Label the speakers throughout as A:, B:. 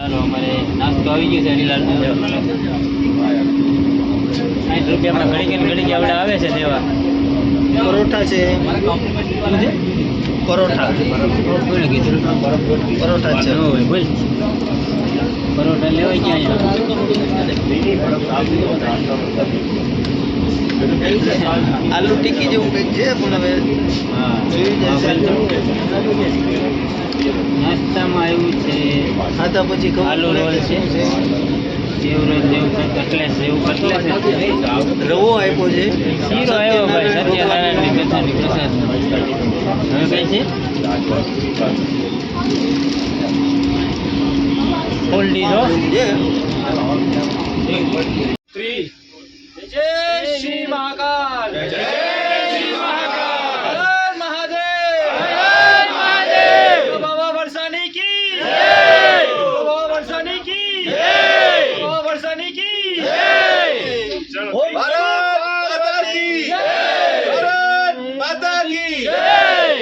A: ચાલો અમારે નાસ્તો આવી ગયો છે હરીલાલ સાઠ રૂપિયામાં ઘડી કે ઘડી કે આવે છે દેવા.
B: પરોઠા છે. પરોઠા. પરોઠા છે.
A: બોલ. પરોઠા લેવાય ક્યાં
B: આલુ ટીકી જેવું કંઈક છે પણ હવે.
A: નાસ્તામાં આવ્યું છે
B: ખાધા પછી
A: આલુ રોલ છે. સેવ રોલ જેવું કટલેસ જેવું કટલેસ
B: રવો આપ્યો છે.
A: શીરો આવ્યો ભાઈ સત્યનારાયણની કથાની પ્રસાદ હવે કઈ છે? ફૂલ દીધો
B: છે
A: જય શ્રી મહાકાલ. જય શ્રી મહાકાલ હર મહાદેવ હર મહાદેવ બાબા વરસાની કી જય બાબા વરસાની કી જય બાબા વરસાની કી જય
B: ભારત માતા કી ભારત માતા કી
A: જય.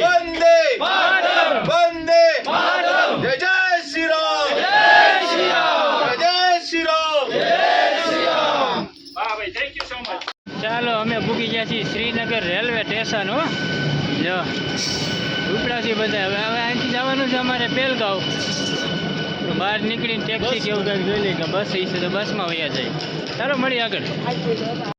B: વંદે
A: માતરમ.
B: વંદે
A: માતરમ.
B: જય જય શ્રી રામ.
A: જય શ્રી રામ.
B: જય જય શ્રી રામ.
A: ચાલો અમે પૂગી ગયા છીએ શ્રીનગર રેલવે સ્ટેશન હો. જો. ઉપડા છીએ બધા. હવે હવે અહીંથી જવાનું છે અમારે પેલગાંવ. બહાર નીકળીને ટેક્સી કેવું કંઈક જોઈ લઈએ કે બસ છે તો બસમાં વયા જાય. ચાલો મળી આગળ.